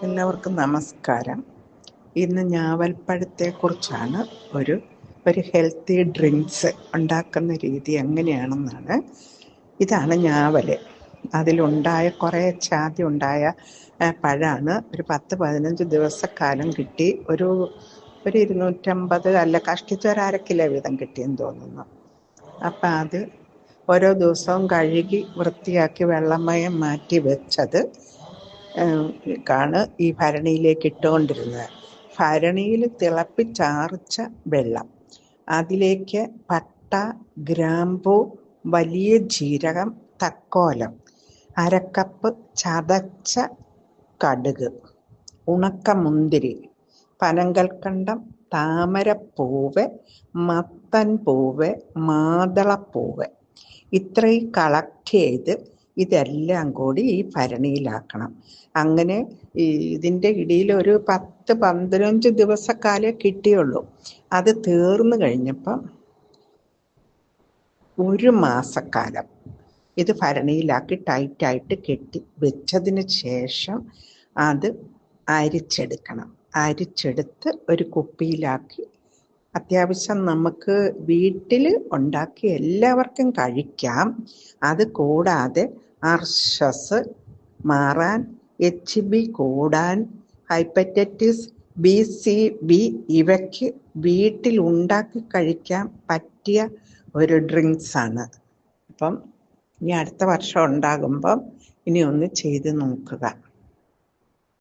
എല്ലാവർക്കും നമസ്കാരം. ഇന്ന് ഞാവൽപ്പഴത്തെക്കുറിച്ചാണ് ഒരു ഒരു ഹെൽത്തി ഡ്രിങ്ക്സ് ഉണ്ടാക്കുന്ന രീതി എങ്ങനെയാണെന്നാണ്. ഇതാണ് ഞാവൽ. അതിലുണ്ടായ കുറേ ചാതി ഉണ്ടായ പഴമാണ് ഒരു പത്ത് പതിനഞ്ച് ദിവസക്കാലം കിട്ടി. ഒരു ഒരു ഇരുന്നൂറ്റമ്പത് അല്ല കഷ്ടിച്ച് ഒരു അര കിലോ വീതം കിട്ടിയെന്ന് തോന്നുന്നു. അപ്പം അത് ഓരോ ദിവസവും കഴുകി വൃത്തിയാക്കി വെള്ളമയം മാറ്റി വെച്ചത്. ആണ് ഈ ഭരണിയിലേക്ക് ഇട്ടുകൊണ്ടിരുന്നത് ഭരണിയിൽ തിളപ്പിച്ചാർച്ച വെള്ളം. അതിലേക്ക് പട്ട ഗ്രാമ്പു വലിയ ജീരകം തക്കോലം അരക്കപ്പ് ചതച്ച കടുക് ഉണക്കമുന്തിരി പനങ്കൽക്കണ്ടം താമരപ്പൂവ് മത്തൻ പൂവ് മാതളപ്പൂവ്. ഇത്രയും കളക്ട് ചെയ്ത് ഇതെല്ലാം കൂടി ഈ ഭരണിയിലാക്കണം. അങ്ങനെ ഇതിന്റെ ഇടയിൽ ഒരു പത്ത് പന്ത്രഞ്ച് ദിവസക്കാലേ കിട്ടിയുള്ളൂ. അത് തീർന്നു കഴിഞ്ഞപ്പം ഒരു മാസക്കാലം ഇത് ഭരണിയിലാക്കി ടൈറ്റായിട്ട് കെട്ടി വെച്ചതിന് ശേഷം അത് അരിച്ചെടുക്കണം. അരിച്ചെടുത്ത് ഒരു കുപ്പിയിലാക്കി അത്യാവശ്യം നമുക്ക് വീട്ടിൽ ഉണ്ടാക്കി എല്ലാവർക്കും കഴിക്കാം. അത് കൂടാതെ അർഷസ് മാറാൻ എച്ച് ബി കൂടാൻ ഹൈപ്പറ്റൈറ്റിസ് ബി സി ബി ഇവയ്ക്ക് വീട്ടിൽ ഉണ്ടാക്കി കഴിക്കാൻ പറ്റിയ ഒരു ഡ്രിങ്ക്സ് ആണ്. അപ്പം ഇനി അടുത്ത വർഷം ഉണ്ടാകുമ്പം ഇനി ഒന്ന് ചെയ്ത് നോക്കുക.